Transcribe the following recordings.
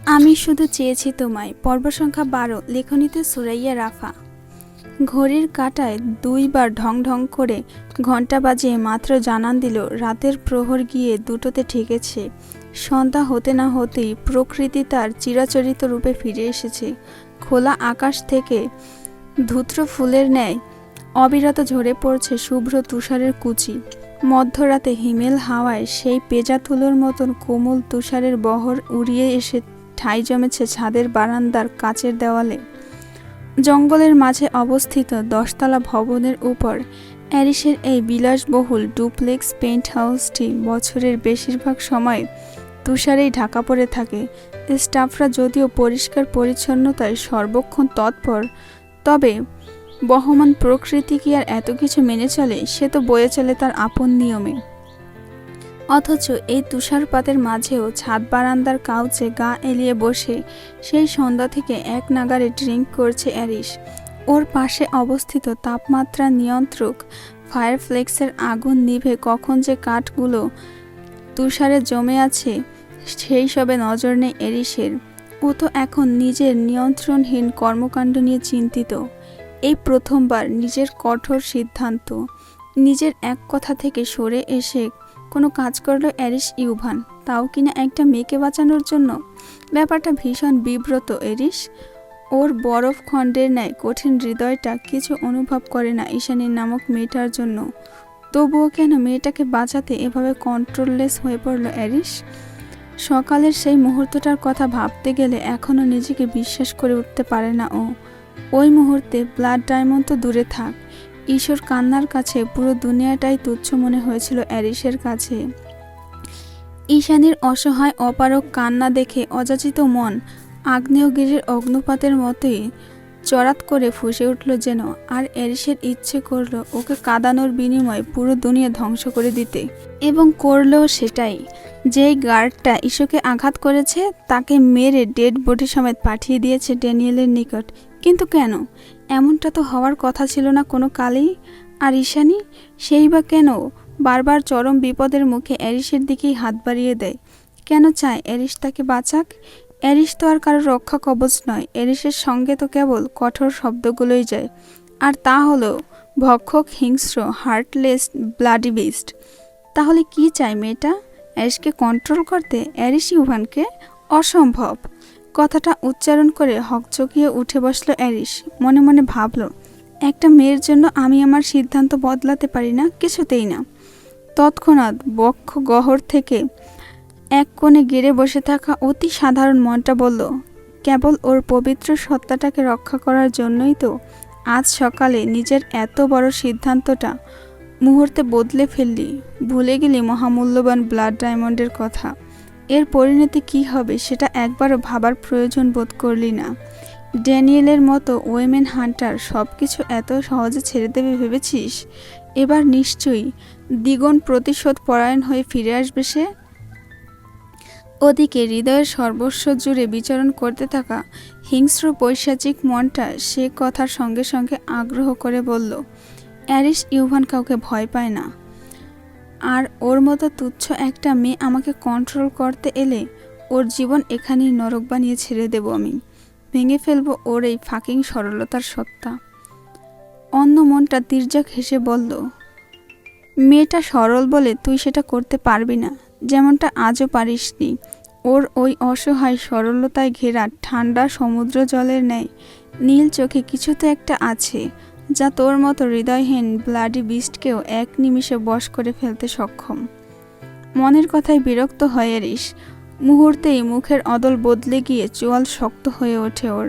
আমি শুধু চেয়েছি তোমায়। পর্ব সংখ্যা বারো, লেখনীতে সুরাইয়া রাফা। ঘড়ির কাঁটায় দুইবার ঢং ঢং করে ঘণ্টা বাজিয়ে মাত্র জানান দিল, রাতের প্রহর গিয়ে দুটোতে ঠেকেছে। সন্ধ্যা হতে না হতেই প্রকৃতি তার চিরাচরিত রূপে ফিরে এসেছে। খোলা আকাশ থেকে ধূত্র ফুলের ন্যায় অবিরত ঝরে পড়ছে শুভ্র তুষারের কুচি। মধ্যরাতে হিমেল হাওয়ায় সেই পেজা তুলোর মতন কোমল তুষারের বহর উড়িয়ে এসে ঠাই জমেছে ছাদের বারান্দার কাচের দেওয়ালে। জঙ্গলের মাঝে অবস্থিত দশতলা ভবনের উপর অ্যারিসের এই বিলাসবহুল ডুপ্লেক্স পেন্ট হাউসটি বছরের বেশিরভাগ সময় তুষারেই ঢাকা পড়ে থাকে। স্টাফরা যদিও পরিষ্কার পরিচ্ছন্নতায় সর্বক্ষণ তৎপর, তবে বহমান প্রকৃতি কি আর এত কিছু মেনে চলে, সে তো বয়ে চলে তার আপন নিয়মে। অথচ এই তুষারপাতের মাঝেও ছাদ বারান্দার কাউচে গা এলিয়ে বসে সেই সন্ধ্যা থেকে এক নাগারে ড্রিঙ্ক করছে অ্যারিস ওর পাশে অবস্থিত তাপমাত্রা নিয়ন্ত্রক ফায়ারফ্লেক্সের আগুন নিভে কখন যে কাঠগুলো তুষারে জমে আছে, সেই সবে নজর নেই এরিসের ও তো এখন নিজের নিয়ন্ত্রণহীন কর্মকাণ্ড নিয়ে চিন্তিত। এই প্রথমবার নিজের কঠোর সিদ্ধান্ত, নিজের এক কথা থেকে সরে এসে কোনো কাজ করল অ্যারিস ইউভান, তাও কিনা একটা মেয়েকে বাঁচানোর জন্য? ব্যাপারটা ভীষণ বিব্রত এরিস ওর বরফ খণ্ডের ন্যায় কঠিন হৃদয়টা কিছু অনুভব করে না ঈশানীর নামক মেয়েটার জন্য। তবুও কেন মেয়েটাকে বাঁচাতে এভাবে কন্ট্রোললেস হয়ে পড়ল অ্যারিস সকালের সেই মুহূর্তটার কথা ভাবতে গেলে এখনও নিজেকে বিশ্বাস করে উঠতে পারে না ও। ওই মুহূর্তে ব্লাড ডায়মন্ড তো দূরে থাক। ঈশ্বর কান্নার কাছে পুরো দুনিয়াটাই তুচ্ছ মনে হয়েছিল অ্যারিসের কাছে। ঈশানীর অসহায় অপারক কান্না দেখে অযাচিত মন আগ্নেয়গিরির অগ্নুপাতের মতোই চড়াত করে ফুসে উঠল যেন, আর অ্যারিসের ইচ্ছে করল ওকে কাদানোর বিনিময়ে পুরো দুনিয়া ধ্বংস করে দিতে। এবং করলেও সেটাই। যেই গার্ডটা ইস্যুকে আঘাত করেছে, তাকে মেরে ডেড বডি সমেত পাঠিয়ে দিয়েছে ড্যানিয়েলের নিকট। কিন্তু কেন? এমনটা তো হওয়ার কথা ছিল না কোনো কালেই। আর ঈশানি, সেই বা কেন? বারবার চরম বিপদের মুখে অ্যারিসের দিকেই হাত বাড়িয়ে দেয়। কেন চায় অ্যারিস তাকে বাঁচাক? অ্যারিস তো আর কারও রক্ষা কবচ নয়, অ্যারিসের সঙ্গে তো কেবল কঠোর শব্দগুলোই যায়। আর তা হলো, ভক্ষক, হিংস্র, হার্টলেস, ব্লাডি বেস্ট। তাহলে কি চায় মেয়েটা? অ্যারিসকে কন্ট্রোল করতে অ্যারিস ইউভানকে? অসম্ভব। কথাটা উচ্চারণ করে হকচকিয়ে উঠে বসল অ্যারিস মনে মনে ভাবল, একটা মেয়ের জন্য আমি আমার সিদ্ধান্ত বদলাতে পারি না, কিছুতেই না। তৎক্ষণাৎ বক্ষ গহর থেকে এক কোণে গেড়ে বসে থাকা অতি সাধারণ মনটা বলল, কেবল ওর পবিত্র সত্তাটাকে রক্ষা করার জন্যই তো আজ সকালে নিজের এত বড় সিদ্ধান্তটা মুহূর্তে বদলে ফেললি। ভুলে গেলি মহামূল্যবান ব্লাড ডায়মন্ডের কথা। এর পরিণতি কি হবে সেটা একবারও ভাবার প্রয়োজন বোধ করলি না। ড্যানিয়েলের মতো ওয়েমেন হান্টার সব কিছু এত সহজে ছেড়ে দেবে ভেবেছিস? এবার নিশ্চয়ই দ্বিগুণ প্রতিশোধ পরায়ণ হয়ে ফিরে আসবে সে? ওদিকে হৃদয়ের সর্বস্ব জুড়ে বিচরণ করতে থাকা হিংস্র পৈশাচিক মনটা সে কথার সঙ্গে সঙ্গে আগ্রহ করে বলল, অ্যারিস ইউভান কাউকে ভয় পায় না। আর ওর মতো তুচ্ছ একটা মেয়ে আমাকে কন্ট্রোল করতে এলে ওর জীবন এখানেই নরক বানিয়ে ছেড়ে দেব আমি। ভেঙে ফেলব ওর এই ফাঁকিং সরলতার সত্তা। অন্য মনটা তির্যক হেসে বলল, মেয়েটা সরল বলে তুই সেটা করতে পারবি না। যেমনটা আজও পারিসনি। ওর ওই অসহায় সরলতায় ঘেরা ঠান্ডা সমুদ্র জলের ন্যায় নীল চোখে কিছু তো একটা আছে। যা তোর মতো হৃদয়হীন ব্লাডি বিস্টকেও এক নিমিষে বশ করে ফেলতে সক্ষম। মনের কথায় বিরক্ত হয়ে এরিস মুহূর্তেই মুখের অদল বদলে গিয়ে চোয়াল শক্ত হয়ে ওঠে ওর।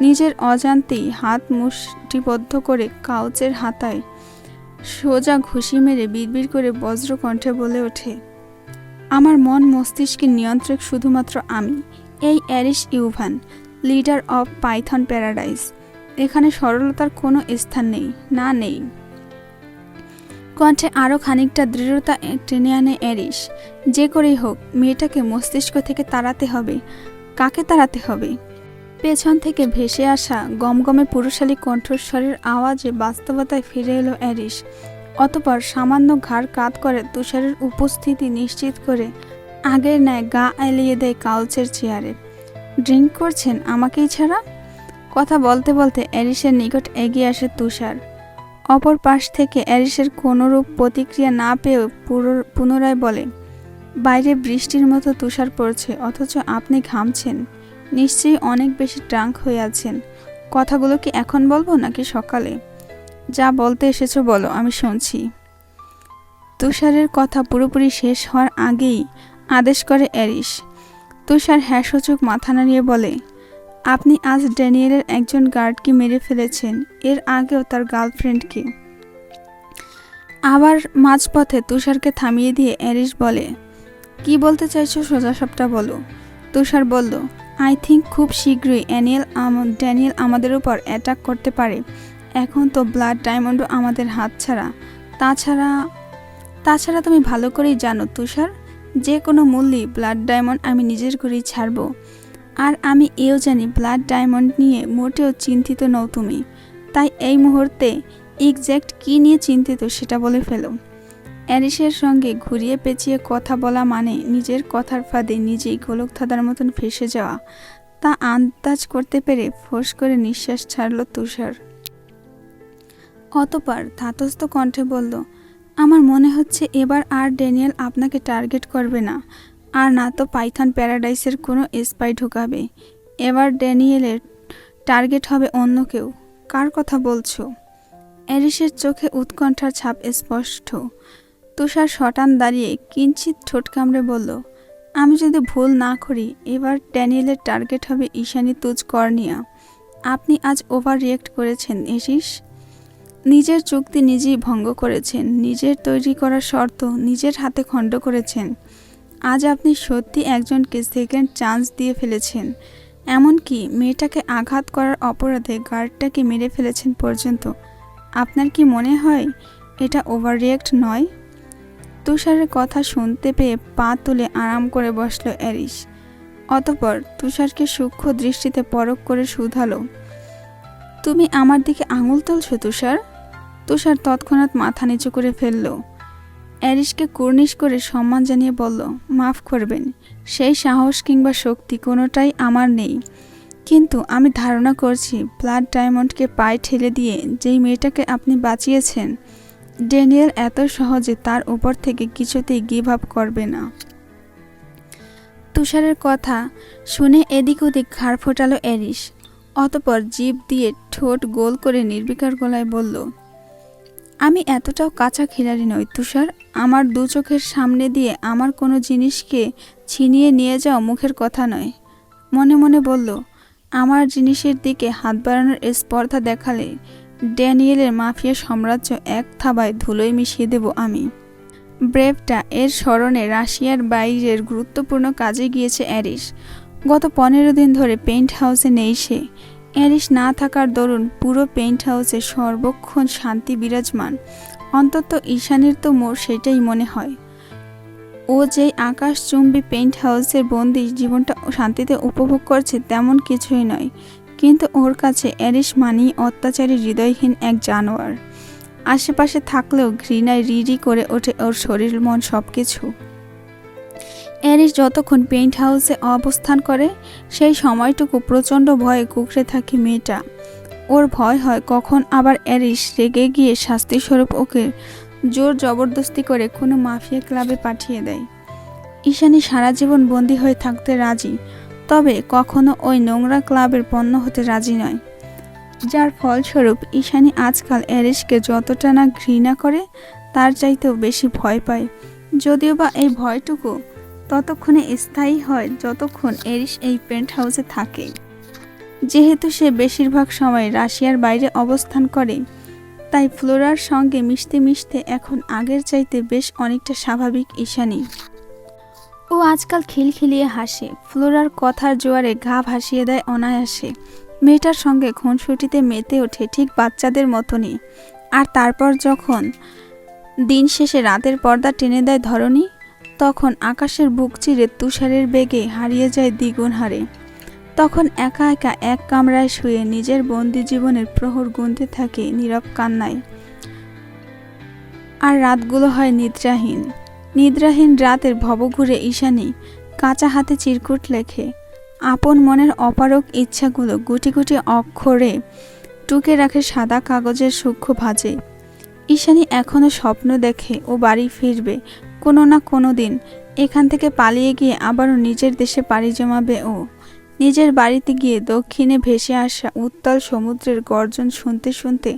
নিজের অজান্তেই হাত মুষ্টিবদ্ধ করে কাউচের হাতায় সোজা ঘুষি মেরে বিড়বিড় করে বজ্র কণ্ঠে বলে ওঠে, আমার মন মস্তিষ্কের নিয়ন্ত্রক শুধুমাত্র আমি। এই Aris Yuvan, leader of Python Paradise. এখানে সরলতার কোনো স্থান নেই, না নেই। কণ্ঠে আরও খানিকটা দৃঢ়তা টেনে আনে অ্যারিস যে করেই হোক, মেয়েটাকে মস্তিষ্ক থেকে তাড়াতে হবে। কাকে তাড়াতে হবে? পেছন থেকে ভেসে আসা গমগমে পুরুষালী কণ্ঠস্বরের আওয়াজে বাস্তবতায় ফিরে এলো অ্যারিস অতপর সামান্য ঘাড় কাত করে তুষারের উপস্থিতি নিশ্চিত করে আগের ন্যায় গা এলিয়ে দেয় কাউচের চেয়ারে। ড্রিঙ্ক করছেন আমাকেই ছাড়া? কথা বলতে বলতে অ্যারিসের নিকট এগিয়ে আসে তুষার। অপর পাশ থেকে অ্যারিসের কোনোরূপ প্রতিক্রিয়া না পেয়েও পুনরায় বলে, বাইরে বৃষ্টির মতো তুষার পড়ছে, অথচ আপনি ঘামছেন। নিশ্চয়ই অনেক বেশি ট্রাঙ্ক হয়ে আছেন। কথাগুলো কি এখন বলব নাকি সকালে? যা বলতে এসেছ বলো, আমি শুনছি তুষারের কথা পুরোপুরি শেষ হওয়ার আগেই আদেশ করে অ্যারিস। তুষার হ্যাসূচক মাথা নাড়িয়ে বলে আপনি আজ ড্যানিয়েলের একজন গার্ডকে মেরে ফেলেছেন, এর আগেও তার গার্লফ্রেন্ডকে। আবার মাঝপথে তুষারকে থামিয়ে দিয়ে অ্যারিস বলে, কি বলতে চাইছো সোজা সবটা বলো। তুষার বলল, আই থিঙ্ক খুব শীঘ্রই অ্যানিয়েল ড্যানিয়েল আমাদের উপর অ্যাটাক করতে পারে। এখন তো ব্লাড ডায়মন্ডও আমাদের হাত ছাড়া। তাছাড়া তাছাড়া তুমি ভালো করেই জানো তুষার, যে কোনো মূল্যে ব্লাড ডায়মন্ড আমি নিজের করেই ছাড়বো। আর আমি এও জানি ব্লাড ডায়মন্ড নিয়ে মোটেও চিন্তিত নও তুমি। তাই এই মুহূর্তে এক্স্যাক্ট কী নিয়ে চিন্তিত সেটা বলে ফেলো। অ্যারিসের সঙ্গে ঘুরিয়ে পেঁচিয়ে কথা বলা মানে নিজের কথার ফাঁদে নিজেই গোলক ধাঁধার মতন ফেসে যাওয়া। তা আন্দাজ করতে পেরে ফোঁস করে নিঃশ্বাস ছাড়ল তুষার। অতপর ধাতস্থ কণ্ঠে বলল, আমার মনে হচ্ছে এবার আর ড্যানিয়েল আপনাকে টার্গেট করবে না। আর না তো পাইথন প্যারাডাইসের কোনো স্পাই ঢুকাবে। এবার ড্যানিয়েলের টার্গেট হবে অন্য কেউ। কার কথা বলছো? অ্যারিসের চোখে উৎকণ্ঠার ছাপ স্পষ্ট। তুষার শটান দাঁড়িয়ে কিঞ্চিত ঠোঁট কামড়ে বলল, আমি যদি ভুল না করি, এবার ড্যানিয়েলের টার্গেট হবে ঈশানী তুজ কর্নিয়া। আপনি আজ ওভার রিয়েক্ট করেছেন, এসিস। নিজের চুক্তি নিজেই ভঙ্গ করেছেন, নিজের তৈরি করা শর্ত নিজের হাতে খণ্ড করেছেন। আজ আপনি সত্যি একজনকে সেকেন্ড চান্স দিয়ে ফেলেছেন। এমনকি মেয়েটাকে আঘাত করার অপরাধে গার্ডটাকে মেরে ফেলেছেন পর্যন্ত। আপনার কি মনে হয় এটা ওভার রিয়েক্ট নয়? তুষারের কথা শুনতে পেয়ে পা তুলে আরাম করে বসল অ্যারিস অতপর তুষারকে সূক্ষ্ম দৃষ্টিতে পরখ করে শুধালো। তুমি আমার দিকে আঙুল তুলছো তুষার? তুষার তৎক্ষণাৎ মাথা নিচু করে ফেলল। অ্যারিসকে কুর্নিশ করে সম্মান জানিয়ে বলল, মাফ করবেন, সেই সাহস কিংবা শক্তি কোনোটাই আমার নেই। কিন্তু আমি ধারণা করছি, ব্লাড ডায়মন্ডকে পায়ে ঠেলে দিয়ে যেই মেয়েটাকে আপনি বাঁচিয়েছেন, ড্যানিয়েল এত সহজে তার উপর থেকে কিছুতেই গিভ আপ করবে না। তুষারের কথা শুনে এদিক ওদিক ঘাড় ফোটালো অ্যারিস অতপর জিভ দিয়ে ঠোঁট গোল করে নির্বিকার গলায় বলল আমি এতটাও কাঁচা খিলাড়ি নই, তুষার। আমার দু চোখের সামনে দিয়ে আমার কোনো জিনিসকে ছিনিয়ে নিয়ে যাও মুখের কথা নয়। মনে মনে বলল, আমার জিনিসের দিকে হাত বাড়ানোর স্পর্ধা দেখালে ড্যানিয়েলের মাফিয়া সাম্রাজ্য এক থাবায় ধুলোয় মিশিয়ে দেব আমি। ব্রেভটা এর স্মরণে রাশিয়ার বাইরের গুরুত্বপূর্ণ কাজে গিয়েছে অ্যারিস। গত পনেরো দিন ধরে পেইন্ট হাউসে নেই সে। অ্যারিস না থাকার দরুন পুরো পেইন্ট হাউসে সর্বক্ষণ শান্তি বিরাজমান। অন্তত ঈশানের তো মোর সেটাই মনে হয়। ও যেই আকাশচুম্বী পেইন্ট হাউসের বন্দি জীবনটা শান্তিতে উপভোগ করছে তেমন কিছুই নয়। কিন্তু ওর কাছে অ্যারিস মানি অত্যাচারী হৃদয়হীন এক জানোয়ার। আশেপাশে থাকলেও ঘৃণায় রিরি করে ওঠে ওর শরীর, মন সব কিছু অ্যারিস যতক্ষণ পেইন্ট হাউসে অবস্থান করে, সেই সময়টুকু প্রচণ্ড ভয়ে কুকড়ে থাকে মেয়েটা। ওর ভয় হয় কখন আবার অ্যারিস রেগে গিয়ে শাস্তিস্বরূপ ওকে জোর জবরদস্তি করে কোনো মাফিয়া ক্লাবে পাঠিয়ে দেয়। ঈশানী সারা জীবন বন্দী হয়ে থাকতে রাজি, তবে কখনো ওই নোংরা ক্লাবের পণ্য হতে রাজি নয়। যার ফলস্বরূপ ঈশানী আজকাল অ্যারিসকে যতটা না ঘৃণা করে, তার চাইতেও বেশি ভয় পায়। যদিও বা এই ভয়টুকু ততক্ষণে স্থায়ী হয় যতক্ষণ এরিস এই পেন্ট হাউসে থাকে। যেহেতু সে বেশিরভাগ সময় রাশিয়ার বাইরে অবস্থান করে, তাই ফ্লোরার সঙ্গে মিশতে মিশতে এখন আগের চাইতে বেশ অনেকটা স্বাভাবিক ঈশানী। ও আজকাল খিলখিলিয়ে হাসে। ফ্লোরার কথার জোয়ারে ঘা ভাসিয়ে দেয় অনায়াসে। মেয়েটার সঙ্গে খুনসুটিতে মেতে ওঠে ঠিক বাচ্চাদের মতনই। আর তারপর যখন দিন শেষে রাতের পর্দা টেনে দেয় ধরনী তখন আকাশের বুক চিরে তুষারের বেগে হারিয়ে যায় দ্বিগুণ হারে। তখন একা একা এক কামরায় শুয়ে নিজের বন্দি জীবনের প্রহর গুনতে থাকে নীরব কান্নায়। আর রাতগুলো হয় নিদ্রাহীন। নিদ্রাহীন রাতের ভবঘুরে ঈশানী কাঁচা হাতে চিরকুট লেখে। আপন মনের অপারক ইচ্ছাগুলো গুটি গুটি অক্ষরে টুকে রাখে সাদা কাগজের সূক্ষ্ম ভাজে। ঈশানী এখনও স্বপ্ন দেখে ও বাড়ি ফিরবে কোনো না কোনো দিন এখান থেকে পালিয়ে গিয়ে আবারও নিজের দেশে পাড়ি জমাবে ও। নিজের বাড়িতে গিয়ে দক্ষিণে ভেসে আসা উত্তাল সমুদ্রের গর্জন শুনতে শুনতে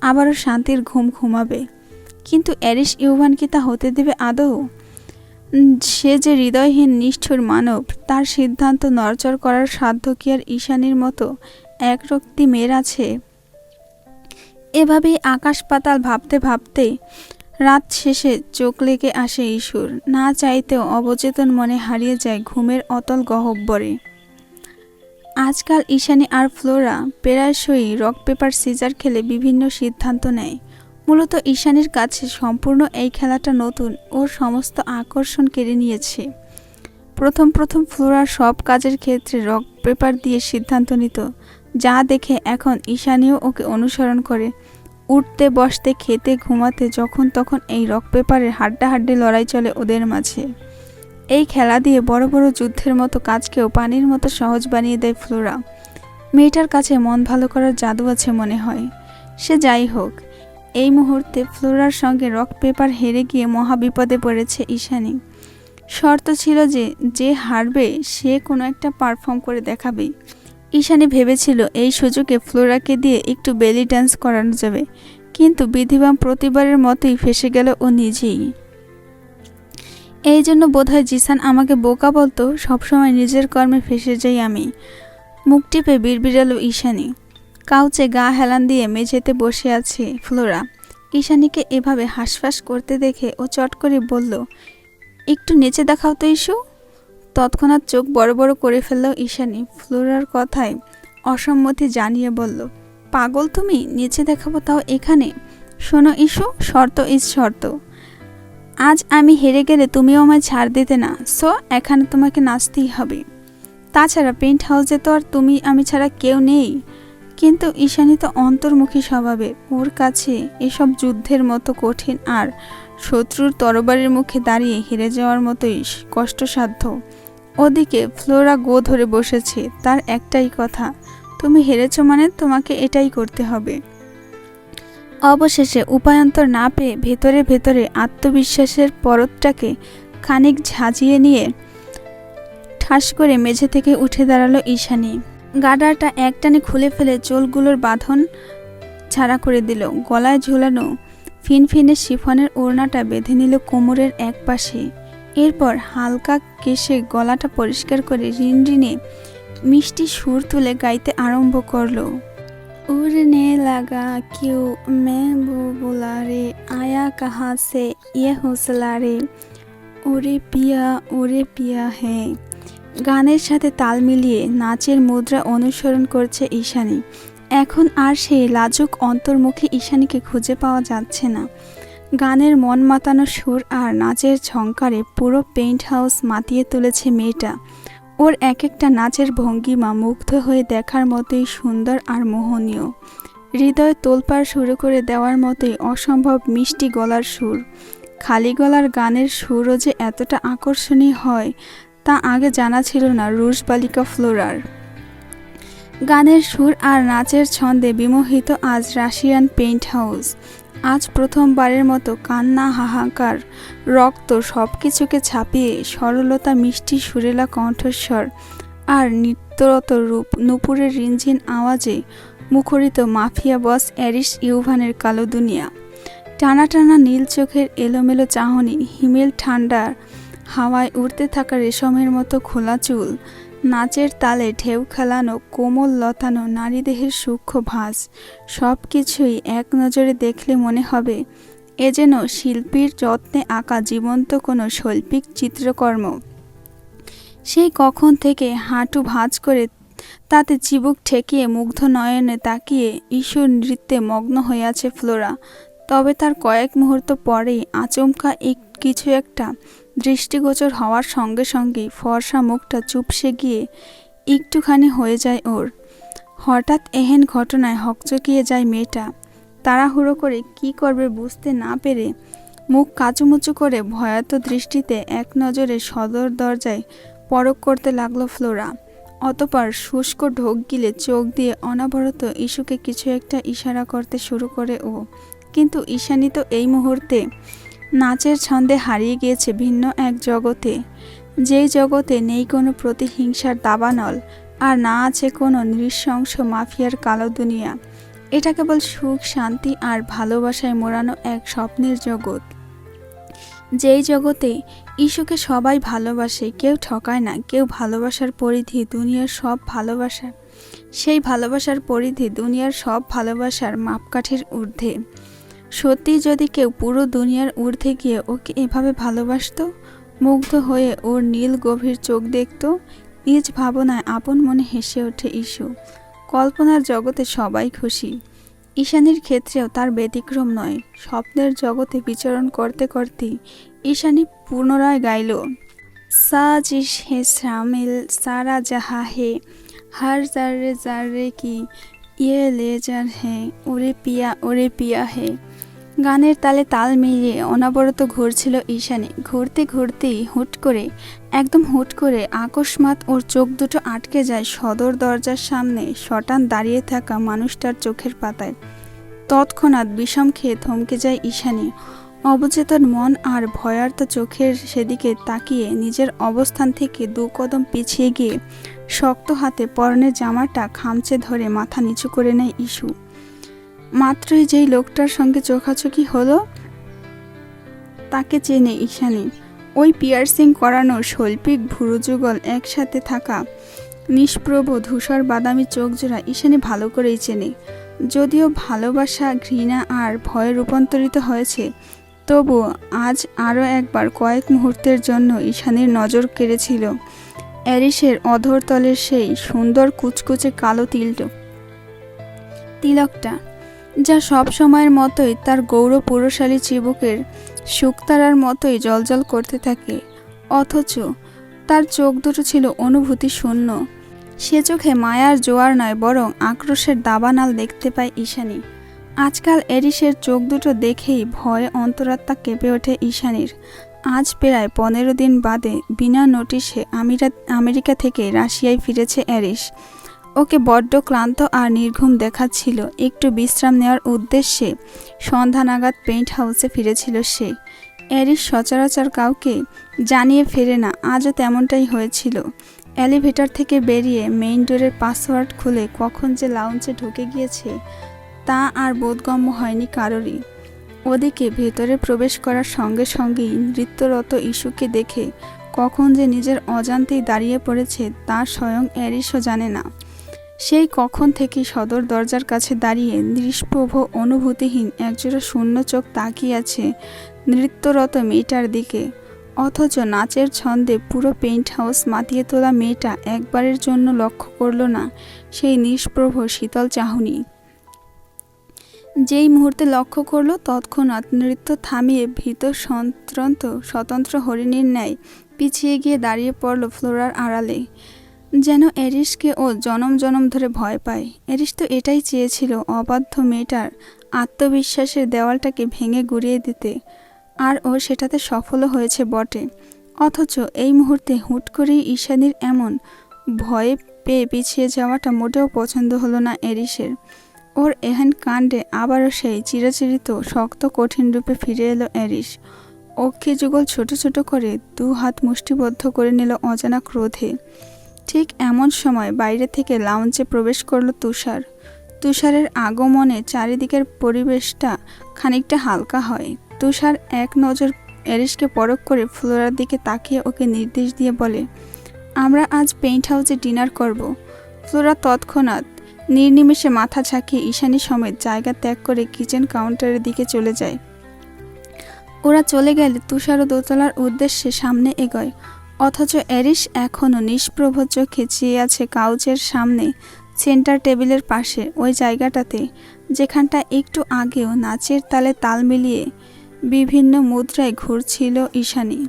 আবারও শান্তির ঘুম ঘুমাবে। কিন্তু অ্যারিস ইউভান কি তা হতে দেবে আদৌ? সে যে হৃদয়হীন নিষ্ঠুর মানব, তার সিদ্ধান্ত নড়চড় করার সাধ্য কি আর ঈশানীর মতো একরক্তি মেয়ের আছে? এভাবেই আকাশ পাতাল ভাবতে ভাবতে রাত শেষে চোখ লেগে আসে ঈশ্বর না চাইতেও অবচেতন মনে হারিয়ে যায় ঘুমের অতল গহব্বরে। আজকাল ঈশানী আর ফ্লোরা প্রায়শই রক পেপার সিজার খেলে বিভিন্ন সিদ্ধান্ত নেয়। মূলত ঈশানীর কাছে সম্পূর্ণ এই খেলাটা নতুন ওর সমস্ত আকর্ষণ কেড়ে নিয়েছে। প্রথম প্রথম ফ্লোরা সব কাজের ক্ষেত্রে রক পেপার দিয়ে সিদ্ধান্ত নিত, যা দেখে এখন ঈশানীও ওকে অনুসরণ করে। উঠতে, বসতে, খেতে, ঘুমাতে যখন তখন এই রক পেপারের হাড্ডাহাড্ডি লড়াই চলে ওদের মাঝে। এই খেলা দিয়ে বড় বড় যুদ্ধের মতো কাজকেও পানির মতো সহজ বানিয়ে দেয় ফ্লোরা। মেয়েটার কাছে মন ভালো করার জাদু আছে মনে হয়। সে যাই হোক, এই মুহূর্তে ফ্লোরার সঙ্গে রক পেপার হেরে গিয়ে মহাবিপদে পড়েছে ঈশানী। শর্ত ছিল যে যে হারবে সে কোনো একটা পারফর্ম করে দেখাবে ঈশানী ভেবেছিল এই সুযোগে ফ্লোরাকে দিয়ে একটু বেলি ডান্স করানো যাবে, কিন্তু বিধিবাম প্রতিবারের মতোই ফেসে গেল ও নিজেই। এই জন্য বোধহয় জিসান আমাকে বোকা বলতো, সবসময় নিজের কর্মে ফেসে যাই আমি। মুখ টিপে বিড়বিড়ালো ঈশানী। কাউচে গা হেলান দিয়ে মেঝেতে বসে আছে ফ্লোরা। ঈশানীকে এভাবে হাঁসফাঁস করতে দেখে ও চট করে বলল, একটু নেচে দেখাও তো ইস্যু তৎক্ষণাৎ চোখ বড় বড় করে ফেলল ঈশানী। ফ্লোরার কথায় অসম্মতি জানিয়ে বলল, পাগল তুমি? নিচে দেখাবো তাও এখানে? শোনো ইস্যু শর্ত ইস শর্ত। আজ আমি হেরে গেলে তুমিও আমায় ছাড় দিতে না। সো, এখানে তোমাকে নাচতেই হবে। তাছাড়া পেন্ট হাউসে তো আর তুমি, আমি ছাড়া কেউ নেই। কিন্তু ঈশানী তো অন্তর্মুখী স্বভাবের ওর কাছে এসব যুদ্ধের মতো কঠিন। আর শত্রুর তরবারির মুখে দাঁড়িয়ে হেরে যাওয়ার মতোই কষ্টসাধ্য। ওদিকে ফ্লোরা গো ধরে বসেছে, তার একটাই কথা, তুমি হেরেছ মানে তোমাকে এটাই করতে হবে। অবশেষে উপায়ান্তর না পেয়ে ভেতরে ভেতরে আত্মবিশ্বাসের পরতটাকে খানিক ঝাঁঝিয়ে নিয়ে ঠাস করে মেঝে থেকে উঠে দাঁড়াল ঈশানী। গাডারটা একটানে খুলে ফেলে চোলগুলোর বাঁধন ছাড়া করে দিল। গলায় ঝুলানো ফিনফিনে শিফনের ওড়নাটা বেঁধে নিল কোমরের এক পাশে এরপর হালকা কেশে গলাটা পরিষ্কার করে রিনরিনে মিষ্টি সুর তুলে গাইতে আরম্ভ করল। উড়নে লাগা কেউ মে রে আয়া কাহাসে ইয়ে হোসলা রে। ওরে পিয়া ওরে পিয়া হে। গানের সাথে তাল মিলিয়ে নাচের মুদ্রা অনুসরণ করছে ঈশানী। এখন আর সেই লাজুক অন্তর্মুখী ঈশানীকে খুঁজে পাওয়া যাচ্ছে না। গানের মন মাতানো সুর আর নাচের ঝংকারে পুরো পেইন্ট হাউস মাতিয়ে তুলেছে মেয়েটা। ওর এক একটা নাচের ভঙ্গিমা মুগ্ধ হয়ে দেখার মতোই সুন্দর আর মোহনীয়। হৃদয় তোলপাড় শুরু করে দেওয়ার মতোই অসম্ভব মিষ্টি গলার সুর। খালি গলার গানের সুরও যে এতটা আকর্ষণীয় হয়, তা আগে জানা ছিল না রুশ বালিকা ফ্লোরার। গানের সুর আর নাচের ছন্দে বিমোহিত আজ রাশিয়ান পেইন্ট হাউস আজ প্রথমবারের মতো কান্না, হাহাকার, রক্ত সব কিছুকে ছাপিয়ে সরলতা, মিষ্টি, সুরেলা কণ্ঠস্বর আর নিত্যরত রূপ নুপুরের রিনঝিন আওয়াজে মুখরিত মাফিয়া বস অ্যারিস ইউভানের কালো দুনিয়া। টানা টানা নীল চোখের এলোমেলো চাহনি, হিমেল ঠান্ডার হাওয়ায় উড়তে থাকা রেশমের মতো খোলা চুল নাচের তালে ঢেউ খেলানো, কোমল লতানো, নারীদেহের সূক্ষ্ম ভাঁজ সব কিছুই এক নজরে দেখলে মনে হবে এ যেন শিল্পীর যত্নে আঁকা জীবন্ত কোনো শৈল্পিক চিত্রকর্ম। সেই কখন থেকে হাঁটু ভাঁজ করে তাতে চিবুক ঠেকিয়ে মুগ্ধ নয়নে তাকিয়ে ঈশ্বর নৃত্যে মগ্ন হয়ে আছে ফ্লোরা। তবে তার কয়েক মুহূর্ত পরেই আচমকা এক, কিছু একটা দৃষ্টিগোচর হওয়ার সঙ্গে সঙ্গেই ফর্সা মুখটা চুপসে গিয়ে একটুখানি হয়ে যায় ওর। হঠাৎ এহেন ঘটনায় হকচকিয়ে যায় মেয়েটা। তাড়াহুড়ো করে কি করবে বুঝতে না পেরে মুখ কাচুমুচু করে ভয়াত দৃষ্টিতে এক নজরে সদর দরজায় পরক করতে লাগল ফ্লোরা। অতপর শুষ্ক ঢোক গিলে চোখ দিয়ে অনাবরত ইস্যুকে কিছু একটা ইশারা করতে শুরু করে ও। কিন্তু ঈশানী তো এই মুহূর্তে নাচের ছন্দে হারিয়ে গিয়েছে ভিন্ন এক জগতে। যেই জগতে নেই কোনো প্রতিহিংসার দাবানল, আর না আছে কোনো নৃশংস মাফিয়ার কালো দুনিয়া। এটা কেবল সুখ, শান্তি আর ভালোবাসায় মোড়ানো এক স্বপ্নের জগৎ। যেই জগতে ঈশুকে সবাই ভালোবাসে, কেউ ঠকায় না, কেউ ভালোবাসার পরিধি দুনিয়ার সব ভালোবাসা সেই ভালোবাসার পরিধি দুনিয়ার সব ভালোবাসার মাপকাঠির ঊর্ধ্বে। সত্যি যদি কেউ পুরো দুনিয়ার ঊর্ধ্বে গিয়ে ওকে এভাবে ভালোবাসত, মুগ্ধ হয়ে ওর নীল গভীর চোখ দেখত, নিজ ভাবনায় আপন মনে হেসে ওঠে ইস্যু কল্পনার জগতে সবাই খুশি। ঈশানির ক্ষেত্রেও তার ব্যতিক্রম নয়, স্বপ্নের জগতে বিচরণ করতে করতে ঈশানী পুনরায় গাইল সাজিশ হে শামিল সারা জাহা হে, হার জারে জারে কি ইয়ে লেজার হে, ওরে পিয়া ওরে পিয়া হে। গানের তালে তাল মিলিয়ে অনবরত ঘুরছিল ঈশানী। ঘুরতে ঘুরতেই হুট করে, একদম হুট করে আকস্মাৎ ওর চোখ দুটো আটকে যায় সদর দরজার সামনে শটান দাঁড়িয়ে থাকা মানুষটার চোখের পাতায়। তৎক্ষণাৎ বিষম খেয়ে থমকে যায় ঈশানী। অবচেতন মন আর ভয়ার্ত চোখের সেদিকে তাকিয়ে নিজের অবস্থান থেকে দু কদম পিছিয়ে গিয়ে শক্ত হাতে পরনের জামাটা খামচে ধরে মাথা নিচু করে নেয় ইস্যু মাত্রই যেই লোকটার সঙ্গে চোখাচোখি হলো, তাকে চেনে ঈশানী। ওই পিয়ার্সিং করানো শৈল্পিক ভুরুযুগল একসাথে থাকা নিষ্প্রভ ধূসর বাদামি চোখজোড়া ঈশানী ভালো করেই চেনে। যদিও ভালোবাসা, ঘৃণা আর ভয়ে রূপান্তরিত হয়েছে তবু আজ আরও একবার কয়েক মুহূর্তের জন্য ঈশানীর নজর কেড়েছিল। অ্যারিসের অধরতলের সেই সুন্দর কুচকুচে কালো তিলটো, তিলকটা যা সব সময়ের মতোই তার গৌর পুরশালী চিবুকের শুকতারার মতোই জলজল করতে থাকে। অথচ তার চোখ দুটো ছিল অনুভূতি শূন্য। সে চোখে মায়ার জোয়ার নয়, বরং আক্রোশের দাবানাল দেখতে পায় ঈশানী। আজকাল এরিসের চোখ দুটো দেখেই ভয়ে অন্তরাত্মা কেঁপে ওঠে ঈশানীর। আজ প্রায় পনেরো দিন বাদে বিনা নোটিশে আমিরা আমেরিকা থেকে রাশিয়ায় ফিরেছে অ্যারিস ওকে বড্ড ক্লান্ত আর নির্ঘুম দেখাচ্ছিল। একটু বিশ্রাম নেওয়ার উদ্দেশ্যে সন্ধ্যা নাগাদ পেইন্ট হাউসে ফিরেছিল সে। অ্যারিস সচরাচর কাউকে জানিয়ে ফেরে না, আজও তেমনটাই হয়েছিল। এলিভেটর থেকে বেরিয়ে মেইন ডোরের পাসওয়ার্ড খুলে কখন যে লাউঞ্জে ঢুকে গিয়েছে, তা আর বোধগম্য হয়নি কারোরই। ওদিকে ভেতরে প্রবেশ করার সঙ্গে সঙ্গেই নৃত্যরত ইস্যুকে দেখে কখন যে নিজের অজান্তেই দাঁড়িয়ে পড়েছে, তা স্বয়ং অ্যারিসও জানে না। সেই কখন থেকে সদর দরজার কাছে দাঁড়িয়ে নিষ্প্রভ অনুভূতিহীন একজোড়া শূন্য চোখ তাকিয়ে আছে নৃত্যরত মেয়েটার দিকে। অথচ নাচের ছন্দে পুরো পেইন্ট হাউস মাতিয়ে তোলা মেয়েটা একবারের জন্য লক্ষ্য করল না সেই নিষ্প্রভ শীতল চাহনি। যেই মুহূর্তে লক্ষ্য করল, তৎক্ষণাৎ নৃত্য থামিয়ে ভীত, সন্ত্রন্ত, স্বতন্ত্র হরিণীর ন্যায় পিছিয়ে গিয়ে দাঁড়িয়ে পড়ল ফ্লোরার আড়ালে। যেন এরিসকে ও জনম জনম ধরে ভয় পায়। এরিস তো এটাই চেয়েছিল, অবাধ্য মেয়েটার আত্মবিশ্বাসের দেওয়ালটাকে ভেঙে গুড়িয়ে দিতে। আর ও সেটাতে সফলও হয়েছে বটে। অথচ এই মুহূর্তে হুট করেই ঈশানীর এমন ভয়ে পেয়ে পিছিয়ে যাওয়াটা মোটেও পছন্দ হলো না এরিসের ওর এহেন কাণ্ডে আবারও সেই চিরাচিরিত, শক্ত, কঠিন রূপে ফিরে এলো এরিস অক্ষে যুগল ছোট ছোট করে দু হাত মুষ্টিবদ্ধ করে নিল অজানা ক্রোধে। ঠিক এমন সময় বাইরে থেকে লাউঞ্জে প্রবেশ করল তুষার। তুষারের আগমনে চারিদিকের পরিবেশটা খানিকটা হালকা হয়। তুষার এক নজর এরিসকে পরখ করে ফ্লোরার দিকে তাকিয়ে ওকে নির্দেশ দিয়ে বলে, আমরা আজ পেইন্ট হাউসে ডিনার করব। ফ্লোরা তৎক্ষণাৎ নির্নিমেষে মাথা ঝাঁকিয়ে ঈশানী সমেত জায়গা ত্যাগ করে কিচেন কাউন্টারের দিকে চলে যায়। ওরা চলে গেলে তুষারও দোতলার উদ্দেশ্যে সামনে এগোয়। অথচ এরিস এখনও নিষ্প্রভ চোখে চেয়ে আছে কাউচের সামনে, সেন্টার টেবিলের পাশে, ওই জায়গাটাতে, যেখানটা একটু আগেও নাচের তালে তাল মিলিয়ে বিভিন্ন মুদ্রায় ঘুরছিল ঈশানী।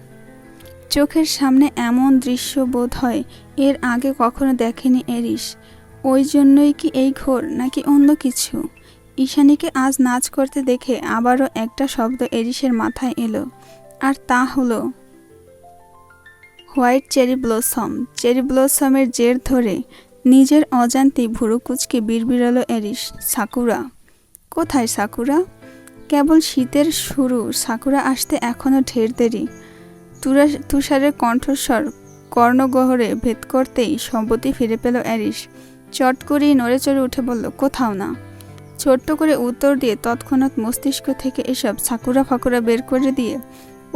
চোখের সামনে এমন দৃশ্য বোধ হয় এর আগে কখনো দেখেনি এরিস ওই জন্যই কি এই ঘোর নাকি অন্য কিছু? ঈশানীকে আজ নাচ করতে দেখে আবারও একটা শব্দ এরিসের মাথায় এলো। আর তা হলো হোয়াইট চেরি ব্লসম। চেরি ব্লসমের জের ধরে নিজের অজান্তেই ভুরু কুচকে বিড়বিড়ালো এরিস সাকুরা, কোথায় সাকুরা? কেবল শীতের শুরু। সাকুরা আসতে এখনও ঢের দেরি। তুরা, তুষারের কণ্ঠস্বর কর্ণগহরে ভেদ করতেই সম্পত্তি ফিরে পেল অ্যারিস চট করেই নড়ে চড়ে উঠে বলল, কোথাও না। ছোট্ট করে উত্তর দিয়ে তৎক্ষণাৎ মস্তিষ্ক থেকে এসব সাকুরা ফাকুরা বের করে দিয়ে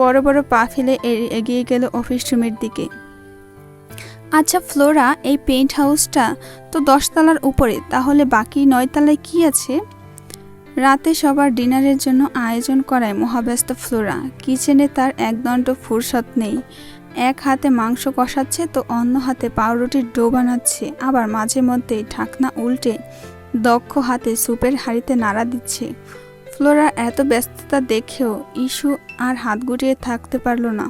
বড় বড় পা ফেলে এগিয়ে গেল অফিস রুমের দিকে। আচ্ছা ফ্লোরা, এই পেইন্ট হাউসটা তো দশতলার উপরে, তাহলে বাকি নয়তলায় কি আছে? রাতে সবার ডিনারের জন্য আয়োজন করায় মহাব্যস্ত ফ্লোরা। কিচেনে তার একদণ্ড ফুরসত নেই। এক হাতে মাংস কষাচ্ছে তো অন্য হাতে পাউরুটির ডো বানাচ্ছে। আবার মাঝে মধ্যে ঢাকনা উল্টে দক্ষ হাতে স্যুপের হাঁড়িতে নাড়া দিচ্ছে। ফ্লোরার এত ব্যস্ততা দেখেও ইস্যু আর হাত গুটিয়ে থাকতে পারল না।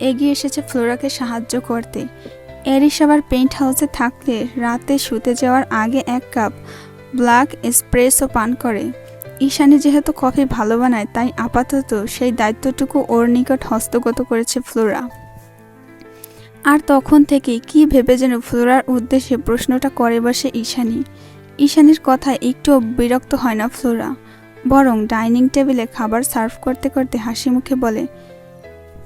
এগিয়ে এসেছে ফ্লোরাকে সাহায্য করতে। এরিস আবার পেইন্ট হাউসে থাকলে রাতে শুতে যাওয়ার আগে এক কাপ ব্ল্যাক এসপ্রেসও পান করে। ঈশানি যেহেতু কফি ভালো বানায়, তাই আপাতত সেই দায়িত্বটুকু ওর নিকট হস্তগত করেছে ফ্লোরা। আর তখন থেকে কি ভেবে যেন ফ্লোরার উদ্দেশ্যে প্রশ্নটা করে বসে ঈশানী। ঈশানির কথায় একটু বিরক্ত হয় না ফ্লোরা। বরং ডাইনিং টেবিলে খাবার সার্ভ করতে করতে হাসি মুখে বলে,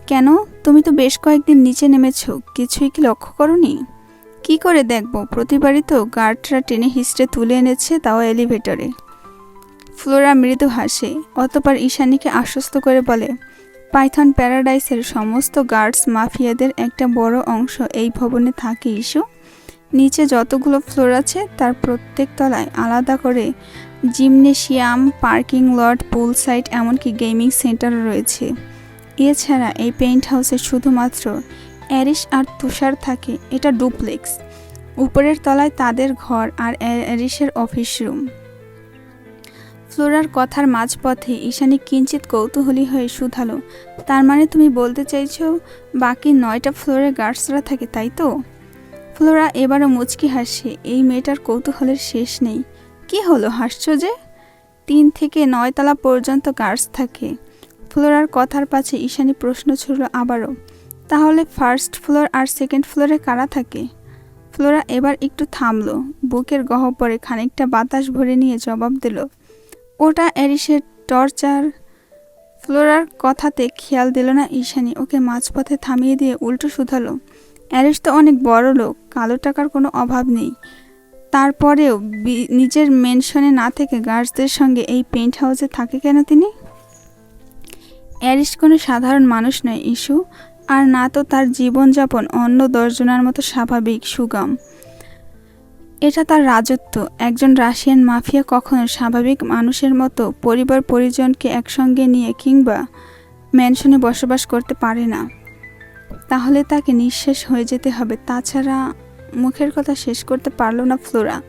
কেন? তুমি তো বেশ কয়েকদিন নিচে নেমেছ, কিছুই কি লক্ষ্য করনি? কি করে দেখব? প্রতিবারই তো গার্ডরা টেনে হিস্ট্রে তুলে এনেছে তাও এলিভেটরে। ফ্লোরা মৃদু হাসে, অতপর ঈশানীকে আশ্বস্ত করে বলে, পাইথন প্যারাডাইসের সমস্ত গার্ডস মাফিয়াদের একটা বড় অংশ এই ভবনে থাকে ইস্যু নিচে যতগুলো ফ্লোর আছে, তার প্রত্যেক তলায় আলাদা করে gymnasium, parking lot, pool site, এমনকি গেমিং সেন্টারও রয়েছে। এছাড়া এই পেইন্ট হাউসে শুধুমাত্র অ্যারিস আর তুষার থাকে, এটা ডুপ্লেক্স। উপরের তলায় তাদের ঘর আর অ্যারিসের অফিস রুম। ফ্লোরার কথার মাঝপথে ঈশানী কিঞ্চিত কৌতূহলী হয়ে শুধালো, তার মানে তুমি বলতে চাইছো বাকি নয়টা ফ্লোরে গার্ডসরা থাকে, তাই তো? ফ্লোরা এবারও মুচকি হাসে, এই মেয়েটার কৌতূহলের শেষ নেই। কি হলো, হাসছো যে? তিন থেকে নয়তলা পর্যন্ত গার্ডস থাকে। ফ্লোরার কথার পাছে ঈশানী প্রশ্ন ছুড়ল আবারও, তাহলে ফার্স্ট ফ্লোর আর সেকেন্ড ফ্লোরে কারা থাকে? ফ্লোরা এবার একটু থামলো, বুকের গহ্বরে খানিকটা বাতাস ভরে নিয়ে জবাব দিল, ওটা অ্যারিসের টর্চার। ফ্লোরার কথাতে খেয়াল দিল না ঈশানী, ওকে মাঝপথে থামিয়ে দিয়ে উল্টো শুধালো অ্যারিস তো অনেক বড় লোক, কালো টাকার কোনো অভাব নেই। তারপরেও নিজের মেনশনে না থেকে গার্ডসদের সঙ্গে এই পেইন্ট হাউসে থাকে কেন তিনি? অ্যারিস কোনো সাধারণ মানুষ নয় ইস্যু আর না তো তার জীবনযাপন অন্য দশজনের মতো স্বাভাবিক সুগম। এটা তার রাজত্ব। একজন রাশিয়ান মাফিয়া কখনো স্বাভাবিক মানুষের মতো পরিবার পরিজনকে একসঙ্গে নিয়ে কিংবা ম্যানশনে বসবাস করতে পারে না। তাহলে তাকে নিঃশেষ হয়ে যেতে হবে। তাছাড়া মুখের কথা শেষ করতে পারল না ফ্লোরা।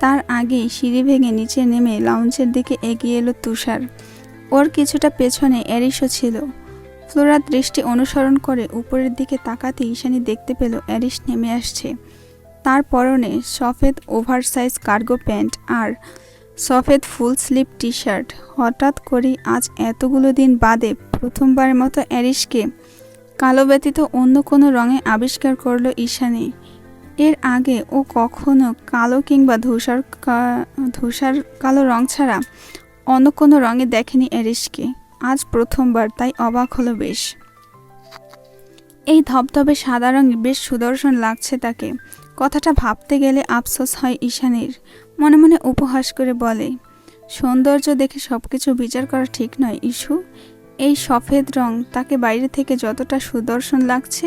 তার আগেই সিঁড়ি ভেঙে নিচে নেমে লাউঞ্জের দিকে এগিয়ে এলো তুষার। ওর কিছুটা পেছনে অ্যারিসও ছিল। ফ্লোরার দৃষ্টি অনুসরণ করে উপরের দিকে তাকাতে ঈশানী দেখতে পেল অ্যারিস নেমে আসছে। তার পরনে সফেদ ওভারসাইজ কার্গো প্যান্ট আর সফেদ ফুল স্লিভ টি শার্ট হঠাৎ করেই আজ এতগুলো দিন বাদে প্রথমবারের মতো অ্যারিসকে কালো ব্যতীত অন্য কোনো রঙে আবিষ্কার করল ঈশানী। এর আগে ও কখনো কালো কিংবা ধূসর ধূসর কালো রং ছাড়া অন্য কোনো রঙে দেখেনি অ্যারিসকে আজ প্রথমবার, তাই অবাক হলো বেশ। এই ধবধবে সাদা রঙে বেশ সুদর্শন লাগছে তাকে। কথাটা ভাবতে গেলে আফসোস হয় ঈশানীর। মনে মনে উপহাস করে বলে, সৌন্দর্য দেখে সব কিছু বিচার করা ঠিক নয় ইস্যু এই সফেদ রং তাকে বাইরে থেকে যতটা সুদর্শন লাগছে,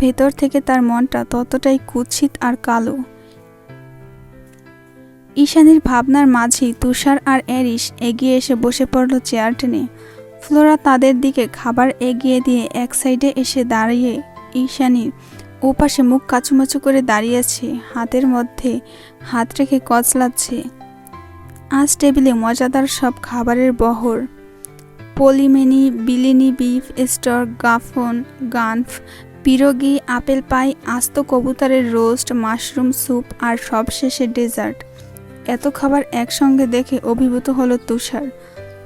ভেতর থেকে তার মনটা ততটাই কুৎসিত আর কালো। ঈশানীর ভাবনার মাঝেই তুষার আর অ্যারিস এগিয়ে এসে বসে পড়ল চেয়ার টেনে। ফ্লোরা তাদের দিকে খাবার এগিয়ে দিয়ে এক সাইডে এসে দাঁড়িয়ে ঈশানীর ওপাশে মুখ কাচুমাচু করে দাঁড়িয়েছে, হাতের মধ্যে হাত রেখে কচলাচ্ছে। আজ টেবিলে মজাদার সব খাবারের বহর। Pelmeni, blini beef store গাফন, গানফ, pirogi, apple pie, আস্ত কবুতরের রোস্ট, মাশরুম স্যুপ আর সবশেষে ডেজার্ট। এত খাবার একসঙ্গে দেখে অভিভূত হলো তুষার।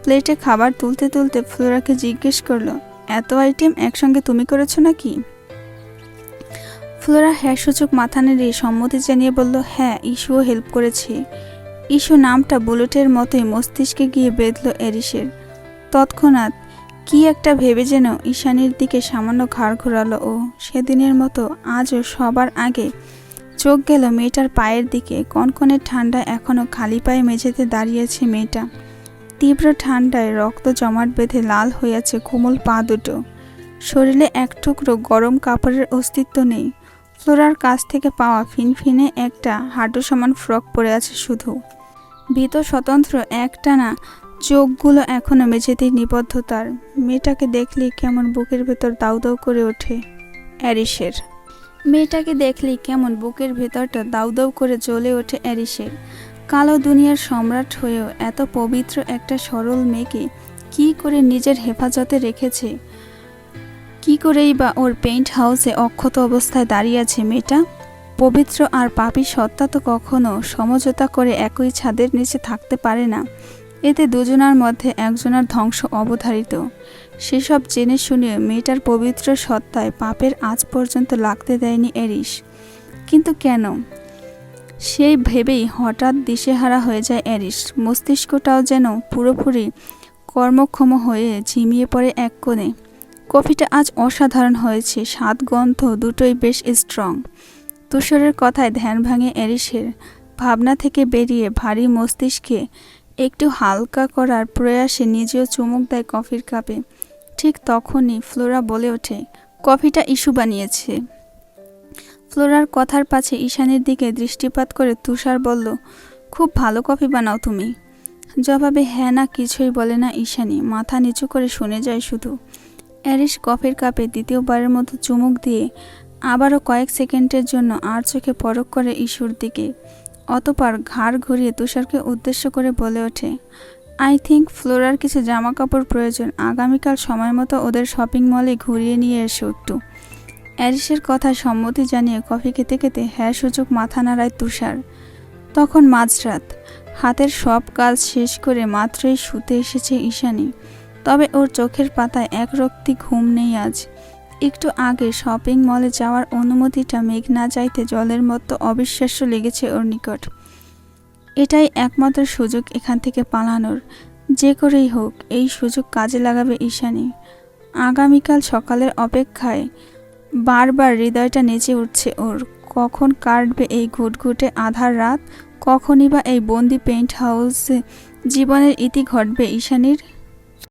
প্লেটে খাবার তুলতে তুলতে ফ্লোরাকে জিজ্ঞেস করল, এত আইটেম একসঙ্গে তুমি করেছ নাকি? ফ্লোরা হ্যাঁ সূচক মাথা নেড়ে সম্মতি জানিয়ে বলল হ্যাঁ ইস্যুও হেল্প করেছে। ইস্যু নামটা বুলেটের মতোই মস্তিষ্কে গিয়ে বেঁধল এরিসের। তৎক্ষণাৎ কি একটা ভেবে যেন ঈশানীর দিকে সামান্য ঘাড় ঘোরালো ও সেদিনের মতো আজও সবার আগে চোখ গেল মেয়েটার পায়ের দিকে। কনকনে ঠান্ডায় এখনও খালি পায়ে মেঝেতে দাঁড়িয়েছে মেয়েটা। তীব্র ঠান্ডায় রক্ত জমাট বেঁধে লাল হইয়াছে কোমল পা দুটো। শরীরে এক টুকরো গরম কাপড়ের অস্তিত্ব নেই। ফ্লোরার কাছ থেকে পাওয়া ফিনফিনে একটা হাঁটু সমান ফ্রক পরে আছে শুধু। ভীত স্বতন্ত্র একটানা চোখগুলো এখনও মেঝেতেই নিবদ্ধ তার মেয়েটাকে দেখলেই কেমন বুকের ভেতর দাউ দাউ করে ওঠে অ্যারিসের। মেয়েটাকে দেখলেই কেমন বুকের ভেতরটা দাউ দাউ করে জ্বলে ওঠে অ্যারিসের। কালো দুনিয়ার সম্রাট হয়েও এত পবিত্র একটা সরল মেয়েকে কি করে নিজের হেফাজতে রেখেছে? কি করেই বা ওর পেইন্ট হাউসে অক্ষত অবস্থায় দাঁড়িয়ে আছে মেয়েটা? পবিত্র আর পাপী সত্তা তো কখনো সমঝোতা করে একই ছাদের নিচে থাকতে পারে না। এতে দুজনার মধ্যে একজনের ধ্বংস অবধারিত। সেসব জেনে শুনে মেয়েটার পবিত্র সত্তায় পাপের আজ পর্যন্ত লাগতে দেয়নি এরিস কিন্তু কেন? সেই ভেবেই হঠাৎ দিশেহারা হয়ে যায় এরিস মস্তিষ্কটাও যেন পুরোপুরি কর্মক্ষম হয়ে ঝিমিয়ে পড়ে এক কোণে। কফিটা আজ অসাধারণ হয়েছে, স্বাদ, গন্ধ দুটোই বেশ স্ট্রং তুষারের কথায় ধ্যান ভাঙে এরিসের ভাবনা থেকে বেরিয়ে ভারী মস্তিষ্কে একটু হালকা করার প্রয়াসে নিজেও চুমুক দেয় কফির কাপে। ঠিক তখনই ফ্লোরা বলে ওঠে, কফিটা ইস্যু বানিয়েছে। ফ্লোরার কথার পাছে ঈশানের দিকে দৃষ্টিপাত করে তুষার বলল, খুব ভালো কফি বানাও তুমি। জবাবে হ্যাঁ না, কিছুই বলে না ঈশানী, মাথা নিচু করে শুনে যায় শুধু। অ্যারিস কফির কাপে দ্বিতীয়বারের মতো চুমুক দিয়ে আবারও কয়েক সেকেন্ডের জন্য আর চোখে পরক করে ইস্যুর দিকে। অতপর ঘাড় ঘুরিয়ে তুষারকে উদ্দেশ্য করে বলে ওঠে আই থিঙ্ক ফ্লোরার কিছু জামা কাপড় প্রয়োজন। আগামীকাল সময় মতো ওদের শপিং মলে ঘুরিয়ে নিয়ে এসো একটু। অ্যারিসের কথায় সম্মতি জানিয়ে কফি খেতে খেতে হ্যাঁ সূচক মাথা নাড়ায় তুষার। তখন মাঝরাত, হাতের সব কাজ শেষ করে মাত্রই শুতে এসেছে ঈশানী। তবে ওর চোখের পাতায় এক রক্তি ঘুম নেই আজ। একটু আগে শপিং মলে যাওয়ার অনুমতিটা মেঘ না চাইতে জলের মতো অবিশ্বাস্য লেগেছে ওর নিকট। এটাই একমাত্র সুযোগ এখান থেকে পালানোর। যে করেই হোক, এই সুযোগ কাজে লাগাবে ঈশানী। আগামীকাল সকালের অপেক্ষায় বারবার হৃদয়টা নেচে উঠছে ওর। কখন কাটবে এই ঘুটঘুটে আধার রাত? কখনই বা এই বন্দি পেইন্ট হাউসে জীবনের ইতি ঘটবে ঈশানীর?